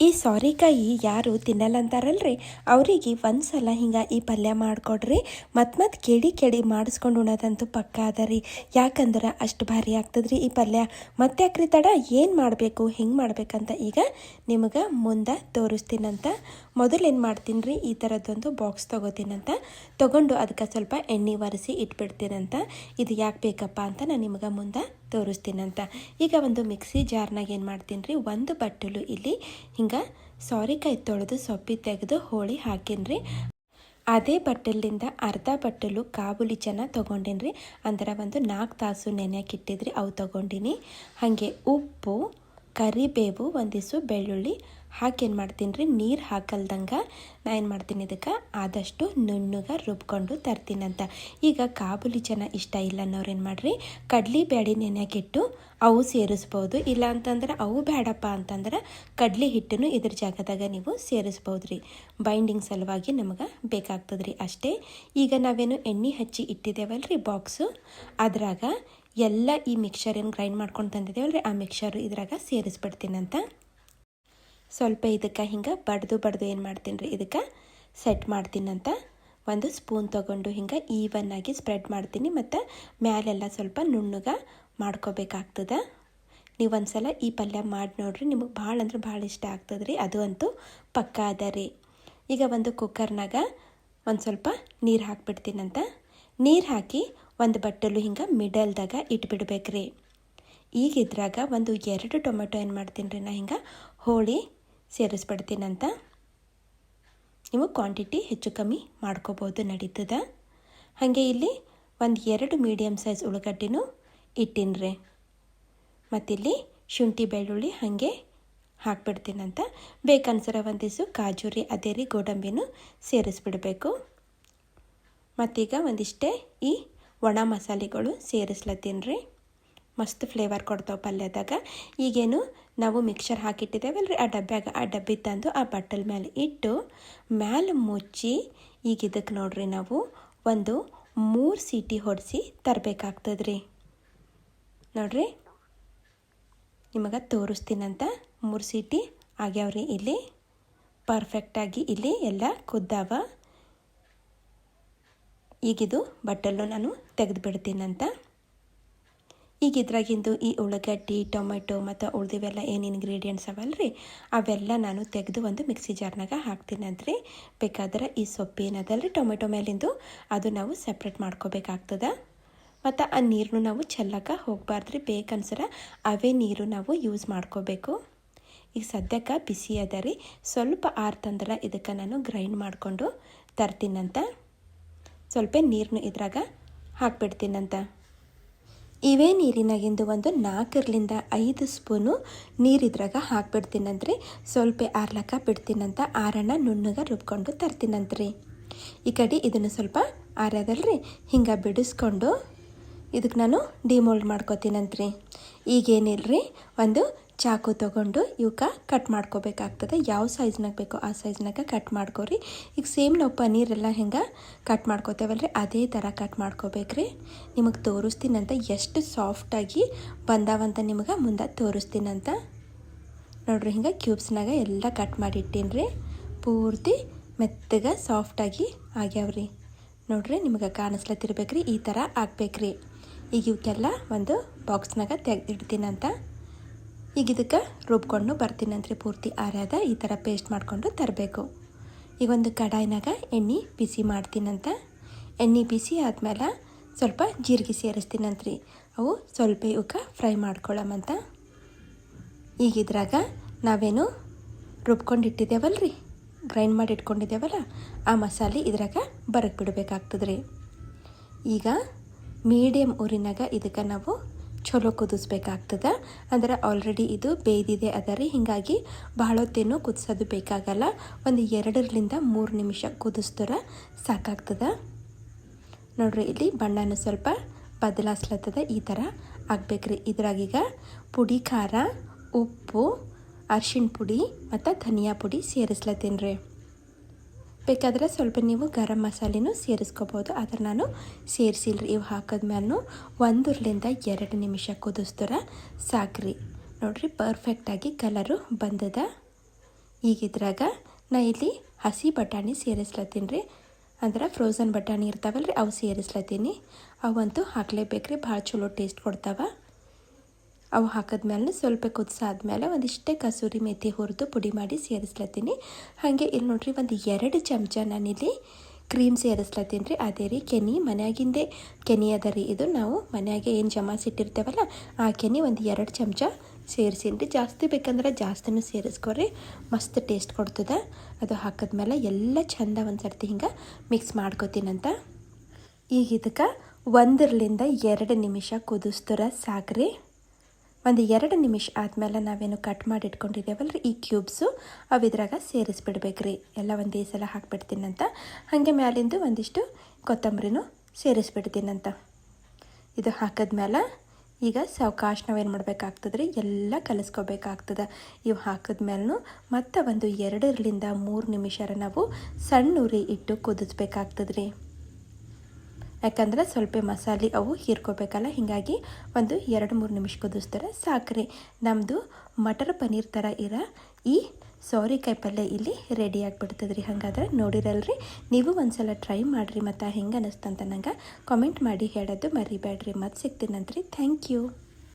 ಈ ಸೋರೆಕಾಯಿ ಯಾರು ತಿನ್ನಲ್ಲ ಅಂತಾರಲ್ರಿ ಅವರಿಗೆ ಒಂದು ಸಲ ಹಿಂಗೆ ಈ ಪಲ್ಯ ಮಾಡಿಕೊಡ್ರಿ ಮತ್ತು ಮತ್ತೆ ಕೆಡಿ ಕೆಡಿ ಮಾಡಿಸ್ಕೊಂಡು ಉಣೋದಂತೂ ಪಕ್ಕ ಅದ ಯಾಕಂದ್ರೆ ಅಷ್ಟು ಭಾರಿ ಆಗ್ತದ್ರಿ ಈ ಪಲ್ಯ. ಮತ್ತೆ ಯಾಕ್ರಿ ತಡ, ಏನು ಮಾಡಬೇಕು, ಹೆಂಗೆ ಮಾಡಬೇಕಂತ ಈಗ ನಿಮಗೆ ಮುಂದೆ ತೋರಿಸ್ತೀನಂತ. ಮೊದಲು ಏನು ಮಾಡ್ತೀನಿ ರೀ ಈ ಥರದ್ದೊಂದು ಬಾಕ್ಸ್ ತೊಗೋತೀನಂತ. ತೊಗೊಂಡು ಅದಕ್ಕೆ ಸ್ವಲ್ಪ ಎಣ್ಣೆ ಒರೆಸಿ ಇಟ್ಬಿಡ್ತೀನಂತ. ಇದು ಯಾಕೆ ಬೇಕಪ್ಪ ಅಂತ ನಾನು ನಿಮಗೆ ಮುಂದೆ ತೋರಿಸ್ತೀನಂತ ಈಗ ಒಂದು ಮಿಕ್ಸಿ ಜಾರ್ನಾಗ ಏನು ಮಾಡ್ತೀನಿ ರೀ, ಒಂದು ಬಟ್ಟಲು ಇಲ್ಲಿ ಹಿಂಗೆ ಸಾರಿಕಾಯಿ ತೊಳೆದು ಸೊಪ್ಪಿ ತೆಗೆದು ಹೋಳಿ ಹಾಕೀನಿ ಅದೇ ಬಟ್ಟಲಿಂದ ಅರ್ಧ ಬಟ್ಟಲು ಕಾಬುಲಿ ಚೆನ್ನ ತೊಗೊಂಡಿನಿ ರೀ. ಅಂದ್ರೆ ಒಂದು ನಾಲ್ಕು ತಾಸು ನೆನೆಯಕ್ಕೆ ಇಟ್ಟಿದ್ರಿ, ಅವು ತೊಗೊಂಡಿನಿ. ಹಾಗೆ ಉಪ್ಪು, ಕರಿಬೇವು, ಒಂದಿಸು ಬೆಳ್ಳುಳ್ಳಿ ಹಾಕಿ ಏನು ಮಾಡ್ತೀನಿ ರೀ ನೀರು ಹಾಕಲ್ದಂಗೆ ನಾ ಏನು ಮಾಡ್ತೀನಿ ಇದಕ್ಕೆ? ಆದಷ್ಟು ನುಣ್ಣಗೆ ರುಬ್ಕೊಂಡು ತರ್ತೀನಂತ. ಈಗ ಕಾಬುಲಿ ಜನ ಇಷ್ಟ ಇಲ್ಲ ಅನ್ನೋರು ಏನು ಮಾಡಿರಿ ಕಡ್ಲಿ ಬ್ಯಾಡಿ ನೆನೆಯಾಕಿಟ್ಟು ಅವು ಸೇರಿಸ್ಬೋದು. ಇಲ್ಲ ಅಂತಂದ್ರೆ ಅವು ಬೇಡಪ್ಪ ಅಂತಂದ್ರೆ ಕಡ್ಲಿ ಹಿಟ್ಟನ್ನು ಇದ್ರ ಜಾಗದಾಗ ನೀವು ಸೇರಿಸ್ಬೋದು ರೀ ಬೈಂಡಿಂಗ್ ಸಲುವಾಗಿ ನಮಗೆ ಬೇಕಾಗ್ತದೆ ರೀ ಅಷ್ಟೇ. ಈಗ ನಾವೇನು ಎಣ್ಣೆ ಹಚ್ಚಿ ಇಟ್ಟಿದ್ದೇವಲ್ಲ ರೀ ಬಾಕ್ಸು? ಅದ್ರಾಗ ಎಲ್ಲ ಈ ಮಿಕ್ಸರ್ ಏನು ಗ್ರೈಂಡ್ ಮಾಡ್ಕೊಂಡು ತಂದಿದ್ದೇವಲ್ಲ ರೀ ಆ ಮಿಕ್ಸರು ಇದ್ರಾಗ ಸೇರಿಸ್ಬಿಡ್ತೀನಂತ. ಸ್ವಲ್ಪ ಇದಕ್ಕೆ ಹಿಂಗೆ ಬಡ್ದು ಬಡ್ದು ಏನು ಮಾಡ್ತೀನಿ ರೀ, ಇದಕ್ಕೆ ಸೆಟ್ ಮಾಡ್ತೀನಂತ ಒಂದು ಸ್ಪೂನ್ ತೊಗೊಂಡು ಹಿಂಗೆ ಈವನ್ನಾಗಿ ಸ್ಪ್ರೆಡ್ ಮಾಡ್ತೀನಿ ಮತ್ತು ಮ್ಯಾಲೆಲ್ಲ ಸ್ವಲ್ಪ ನುಣ್ಣಗೆ ಮಾಡ್ಕೋಬೇಕಾಗ್ತದೆ. ನೀವು ಒಂದು ಸಲ ಈ ಪಲ್ಯ ಮಾಡಿ ನೋಡ್ರಿ, ನಿಮಗೆ ಭಾಳ ಅಂದ್ರೆ ಭಾಳ ಇಷ್ಟ ಆಗ್ತದೆ ರೀ, ಅದು ಅಂತೂ ಪಕ್ಕ ಅದ ರೀ. ಈಗ ಒಂದು ಕುಕ್ಕರ್ನಾಗ ಒಂದು ಸ್ವಲ್ಪ ನೀರು ಹಾಕ್ಬಿಡ್ತೀನಂತ ನೀರು ಹಾಕಿ ಒಂದು ಬಟ್ಟಲು ಹಿಂಗೆ ಮಿಡಲ್ದಾಗ ಇಟ್ಬಿಡ್ಬೇಕ್ರಿ. ಈಗ ಇದ್ರಾಗ ಒಂದು ಎರಡು ಟೊಮೆಟೊ ಏನು ಮಾಡ್ತೀನಿ ರೀ, ನಾ ಹಿಂಗೆ ಹೋಳಿ ಸೇರಿಸ್ಬಿಡ್ತೀನಂತ. ನೀವು ಕ್ವಾಂಟಿಟಿ ಹೆಚ್ಚು ಕಮ್ಮಿ ಮಾಡ್ಕೋಬೋದು ನಡೀತದ. ಹಾಗೆ ಇಲ್ಲಿ ಒಂದು ಎರಡು ಮೀಡಿಯಮ್ ಸೈಜ್ ಉಳ್ಳಾಗಡ್ಡಿನೂ ಇಟ್ಟಿನ್ರಿ. ಮತ್ತಿಲ್ಲಿ ಶುಂಠಿ ಬೆಳ್ಳುಳ್ಳಿ ಹಾಗೆ ಹಾಕ್ಬಿಡ್ತೀನಂತ. ಬೇಕನ್ಸರ ಒಂದಿಸು ಕಾಜೂರಿ ಅದೇ ರೀ ಗೋಡಂಬಿನೂ ಸೇರಿಸ್ಬಿಡಬೇಕು. ಮತ್ತೀಗ ಒಂದಿಷ್ಟೇ ಈ ಒಣ ಮಸಾಲೆಗಳು ಸೇರಿಸ್ಲತ್ತೀನಿ ರೀ ಮಸ್ತ್ ಫ್ಲೇವರ್ ಕೊಡ್ತಾವೆ ಪಲ್ಯದಾಗ. ಈಗೇನು ನಾವು ಮಿಕ್ಸರ್ ಹಾಕಿಟ್ಟಿದ್ದೇವಲ್ಲ ರೀ ಆ ಡಬ್ಬ್ಯಾಗ ಆ ಡಬ್ಬಿ ತಂದು ಆ ಬಟ್ಟಲ್ ಮೇಲೆ ಇಟ್ಟು ಮ್ಯಾಲೆ ಮುಚ್ಚಿ, ಈಗ ಇದಕ್ಕೆ ನೋಡ್ರಿ ನಾವು ಒಂದು ಮೂರು ಸೀಟಿ ಹೊಡೆಸಿ ತರಬೇಕಾಗ್ತದೆ ರೀ ನೋಡ್ರಿ? ನಿಮಗೆ ತೋರಿಸ್ತೀನಂತ ಮೂರು ಸೀಟಿ ಆಗ್ಯಾವ್ರಿ ಇಲ್ಲಿ. ಪರ್ಫೆಕ್ಟಾಗಿ ಇಲ್ಲಿ ಎಲ್ಲ ಕುದ್ದಾವ. ಈಗಿದು ಬಟ್ಟಲು ನಾನು ತೆಗೆದು ಬಿಡ್ತೀನಂತ ಈಗ ಇದ್ರಾಗಿಂದು ಈ ಉಳ್ಳಾಗಡ್ಡಿ, ಟೊಮೆಟೊ ಮತ್ತು ಉಳ್ದಿವೆಲ್ಲ ಏನು ಇಂಗ್ರೀಡಿಯೆಂಟ್ಸ್ ರೀ ಅವೆಲ್ಲ ನಾನು ತೆಗೆದು ಒಂದು ಮಿಕ್ಸಿ ಜಾರ್ನಾಗ ಹಾಕ್ತೀನಂದ್ರಿ ಬೇಕಾದ್ರೆ ಈ ಸೊಪ್ಪು ಏನದಲ್ರಿ ಟೊಮೆಟೊ ಮೇಲಿಂದು? ಅದು ನಾವು ಸಪ್ರೇಟ್ ಮಾಡ್ಕೋಬೇಕಾಗ್ತದೆ? ಮತ್ತು ಆ ನೀರನ್ನು ನಾವು ಚೆಲ್ಲಕ್ಕೆ ಹೋಗಬಾರ್ದ್ರಿ. ಬೇಕನ್ಸರ ಅವೇ ನೀರು ನಾವು ಯೂಸ್ ಮಾಡ್ಕೋಬೇಕು. ಈಗ ಸದ್ಯಕ್ಕೆ ಬಿಸಿ ಅದ ರೀ. ಸ್ವಲ್ಪ ಆರ್ತಂದ್ರೆ ಇದಕ್ಕೆ ನಾನು ಗ್ರೈಂಡ್ ಮಾಡಿಕೊಂಡು ತರ್ತೀನಂತ. ಸ್ವಲ್ಪ ನೀರನ್ನು ಇದ್ರಾಗ ಹಾಕ್ಬಿಡ್ತೀನಂತ. ಇವೇ ನೀರಿನಾಗಿಂದು ಒಂದು ನಾಲ್ಕರಿಂದ ಐದು ಸ್ಪೂನು ನೀರಿದ್ರಾಗ ಹಾಕ್ಬಿಡ್ತೀನಂತ್ರಿ. ಸ್ವಲ್ಪ ಆರ್ಲಕ್ಕ ಬಿಡ್ತೀನಂತ ಆರಣ ನುಣ್ಣಗೆ ರುಬ್ಕೊಂಡು ತರ್ತೀನಂತ್ರಿ. ಈ ಕಡೆ ಇದನ್ನು ಸ್ವಲ್ಪ ಆರದಲ್ರಿ ಹಿಂಗೆ ಬಿಡಿಸ್ಕೊಂಡು ಇದಕ್ಕೆ ನಾನು ಡಿಮೋಲ್ಡ್ ಮಾಡ್ಕೋತೀನಂತ್ರಿ. ಈಗೇನಿಲ್ರಿ? ಒಂದು ಚಾಕು ತೊಗೊಂಡು ಇವಕ್ಕೆ ಕಟ್ ಮಾಡ್ಕೋಬೇಕಾಗ್ತದೆ. ಯಾವ ಸೈಜ್ನಾಗ ಬೇಕೋ ಆ ಸೈಜ್ನಾಗ ಕಟ್ ಮಾಡ್ಕೋರಿ. ಈಗ ಸೇಮ್ ನಾವು ಪನ್ನೀರೆಲ್ಲ ಹೆಂಗೆ ಕಟ್ ಮಾಡ್ಕೋತೇವಲ್ರಿ? ಅದೇ ಥರ ಕಟ್ ಮಾಡ್ಕೋಬೇಕ್ರಿ. ನಿಮಗೆ ತೋರಿಸ್ತೀನಂತ ಎಷ್ಟು ಸಾಫ್ಟಾಗಿ ಬಂದಾವಂತ ನಿಮಗೆ ಮುಂದೆ ತೋರಿಸ್ತೀನಂತ. ನೋಡ್ರಿ ಹಿಂಗೆ ಕ್ಯೂಬ್ಸ್ನಾಗ ಎಲ್ಲ ಕಟ್ ಮಾಡಿಟ್ಟೀನಿ ರೀ ಪೂರ್ತಿ ಮೆತ್ತಗೆ ಸಾಫ್ಟಾಗಿ ಆಗ್ಯಾವ್ರಿ. ನೋಡ್ರಿ ನಿಮಗೆ ಕಾಣಿಸ್ಲತ್ತಿರ್ಬೇಕ್ರಿ. ಈ ಥರ ಆಗ್ಬೇಕ್ರಿ. ಈಗ ಇವಕ್ಕೆಲ್ಲ ಒಂದು ಬಾಕ್ಸ್ನಾಗ ತೆಗೆದಿಡ್ತೀನಂತ. ಈಗ ಇದಕ್ಕೆ ರುಬ್ಕೊಂಡು ಬರ್ತೀನಂತ್ರಿ ಪೂರ್ತಿ ಆರ್ಯಾದ ಈ ಥರ ಪೇಸ್ಟ್ ಮಾಡಿಕೊಂಡು ತರಬೇಕು. ಈಗ ಒಂದು ಕಡಾಯಿನಾಗ ಎಣ್ಣೆ ಬಿಸಿ ಮಾಡ್ತೀನಂತ ಎಣ್ಣೆ ಬಿಸಿ ಆದಮೇಲೆ ಸ್ವಲ್ಪ ಜೀರಿಗೆ ಸೇರಿಸ್ತೀನಂತ್ರಿ ಅವು ಸ್ವಲ್ಪ ಇವಕ್ಕೆ ಫ್ರೈ ಮಾಡ್ಕೊಳ್ಳಮಂತ ಈಗ ಇದ್ರಾಗ ನಾವೇನು ರುಬ್ಕೊಂಡು ರೀ? ಗ್ರೈಂಡ್ ಮಾಡಿ ಇಟ್ಕೊಂಡಿದ್ದೇವಲ್ಲ, ಆ ಮಸಾಲೆ ಇದ್ರಾಗ ಬರಕ್ಕೆ ಬಿಡಬೇಕಾಗ್ತದೆ ರೀ. ಈಗ ಮೀಡಿಯಮ್ ಊರಿನಾಗ ಇದಕ್ಕೆ ನಾವು ಚಲೋ ಕುದಿಸ್ಬೇಕಾಗ್ತದೆ. ಅಂದ್ರೆ ಆಲ್ರೆಡಿ ಇದು ಬೇಯ್ದಿದೆ ಅದ ರೀ ಹೀಗಾಗಿ ಬಹಳ ಹೊತ್ತೇನು ಕುದಿಸೋದು ಬೇಕಾಗಲ್ಲ. ಒಂದು ಎರಡರಿಂದ ಮೂರು ನಿಮಿಷ ಕುದಿಸ್ತರ ಸಾಕಾಗ್ತದೆ. ನೋಡ್ರಿ, ಇಲ್ಲಿ ಬಣ್ಣನ ಸ್ವಲ್ಪ ಬದಲಾಸ್ಲತ್ತದ. ಈ ಥರ ಆಗ್ಬೇಕ್ರಿ. ಇದ್ರಾಗೀಗ ಪುಡಿ, ಖಾರ, ಉಪ್ಪು, ಅರ್ಶಿಣ ಪುಡಿ ಮತ್ತು ಧನಿಯಾ ಪುಡಿ ಸೇರಿಸ್ಲತ್ತೀನಿ ರೀ ಬೇಕಾದ್ರೆ ಸ್ವಲ್ಪ ನೀವು ಗರಂ ಮಸಾಲೆನೂ ಸೇರಿಸ್ಕೋಬೋದು. ಆದ್ರೆ ನಾನು ಸೇರಿಸಿಲ್ರಿ, ಇವು ಹಾಕಿದ್ಮೇಲೂ ಒಂದರಿಂದ ಎರಡು ನಿಮಿಷ ಕುದಿಸ್ತರ ಸಾಕ್ರಿ. ನೋಡ್ರಿ ಪರ್ಫೆಕ್ಟಾಗಿ ಕಲರು ಬಂದದ. ಈಗಿದ್ರಾಗ ನಾ ಇಲ್ಲಿ ಹಸಿ ಬಟಾಣಿ ಸೇರಿಸ್ಲತ್ತೀನಿ ರೀ. ಅಂದ್ರೆ ಫ್ರೋಝನ್ ಬಟಾಣಿ ಇರ್ತಾವಲ್ಲ ರೀ ಅವು ಸೇರಿಸ್ಲತ್ತೀನಿ. ಅವಂತೂ ಹಾಕ್ಲೇಬೇಕ್ರಿ, ಭಾಳ ಚಲೋ ಟೇಸ್ಟ್ ಕೊಡ್ತಾವ. ಅವು ಹಾಕಿದ್ಮೇಲೆ ಸ್ವಲ್ಪ ಕುದಿಸಾದ್ಮೇಲೆ ಒಂದಿಷ್ಟೇ ಕಸೂರಿ ಮೆಥಿ ಹುರಿದು ಪುಡಿ ಮಾಡಿ ಸೇರಿಸ್ಲತ್ತೀನಿ. ಹಾಗೆ ಇಲ್ಲಿ ನೋಡ್ರಿ, ಒಂದು ಎರಡು ಚಮಚ ನಾನಿಲ್ಲಿ ಕ್ರೀಮ್ ಸೇರಿಸ್ಲತ್ತೀನಿ ರೀ. ಅದೇ ರೀ, ಕೆನಿ ಮನೆಯಾಗಿಂದೇ ಕೆನಿ ಅದ ರೀ ಇದು. ನಾವು ಮನೆಯಾಗೆ ಏನು ಜಮಾಸಿಟ್ಟಿರ್ತೇವಲ್ಲ ಆ ಕೆನಿ ಒಂದು ಎರಡು ಚಮಚ ಸೇರಿಸೀನಿ ರೀ. ಜಾಸ್ತಿ ಬೇಕಂದ್ರೆ ಜಾಸ್ತಿನೂ ಸೇರಿಸ್ಕೊರಿ. ಮಸ್ತ್ ಟೇಸ್ಟ್ ಕೊಡ್ತದೆ. ಅದು ಹಾಕಿದ್ಮೇಲೆ ಎಲ್ಲ ಚಂದ ಒಂದು ಸರ್ತಿ ಹಿಂಗೆ ಮಿಕ್ಸ್ ಮಾಡ್ಕೋತೀನಂತ. ಈಗ ಇದಕ್ಕೆ ಒಂದರಿಂದ ಎರಡು ನಿಮಿಷ ಕುದಿಸ್ತರ ಸಾಕ್ರಿ. ಒಂದು ಎರಡು ನಿಮಿಷ ಆದಮೇಲೆ ನಾವೇನು ಕಟ್ ಮಾಡಿ ರೀ ಈ ಕ್ಯೂಬ್ಸು ಅವು ಇದ್ರಾಗ ಸೇರಿಸ್ಬಿಡ್ಬೇಕ್ರಿ. ಎಲ್ಲ ಒಂದೇ ಸಲ ಹಾಕ್ಬಿಡ್ತೀನಂತ. ಹಾಗೆ ಮ್ಯಾಲಿಂದು ಒಂದಿಷ್ಟು ಕೊತ್ತಂಬರಿನೂ ಸೇರಿಸ್ಬಿಡ್ತೀನಂತ. ಇದು ಹಾಕಿದ್ಮೇಲೆ ಈಗ ಸಾವಕಾಶ ನಾವೇನು ಮಾಡಬೇಕಾಗ್ತದೆ ರೀ ಎಲ್ಲ ಕಲಿಸ್ಕೋಬೇಕಾಗ್ತದೆ. ಇವು ಹಾಕಿದ್ಮೇಲೂ ಮತ್ತೆ ಒಂದು ಎರಡರಿಂದ ಮೂರು ನಿಮಿಷರ ನಾವು ಸಣ್ಣ ಉರಿ ಇಟ್ಟು ಕುದಿಸ್ಬೇಕಾಗ್ತದೆ ರೀ ಯಾಕಂದ್ರೆ ಸ್ವಲ್ಪ ಮಸಾಲೆ ಅವು ಹೀರ್ಕೋಬೇಕಲ್ಲ, ಹೀಗಾಗಿ ಒಂದು ಎರಡು ಮೂರು ನಿಮಿಷ ಕುದಿಸ್ತಾರೆ ಸಾಕ್ರಿ. ನಮ್ಮದು ಮಟರ್ ಪನ್ನೀರ್ ಥರ ಇರೋ, ಈ ಸೋರೆಕಾಯಿ ಪಲ್ಯ ಇಲ್ಲಿ ರೆಡಿ ಆಗಿಬಿಡ್ತದೆ ರೀ ಹಾಗಾದ್ರೆ ನೋಡಿರಲ್ರಿ. ನೀವು ಒಂದ್ಸಲ ಟ್ರೈ ಮಾಡಿರಿ ಮತ್ತು ಹೆಂಗೆ ಅನ್ನಿಸ್ತಂತ ನಂಗೆ ಕಾಮೆಂಟ್ ಮಾಡಿ ಹೇಳೋದು ಮರಿಬೇಡ್ರಿ. ಮತ್ತು ಸಿಗ್ತೀನಂತ್ರಿ ಥ್ಯಾಂಕ್ ಯು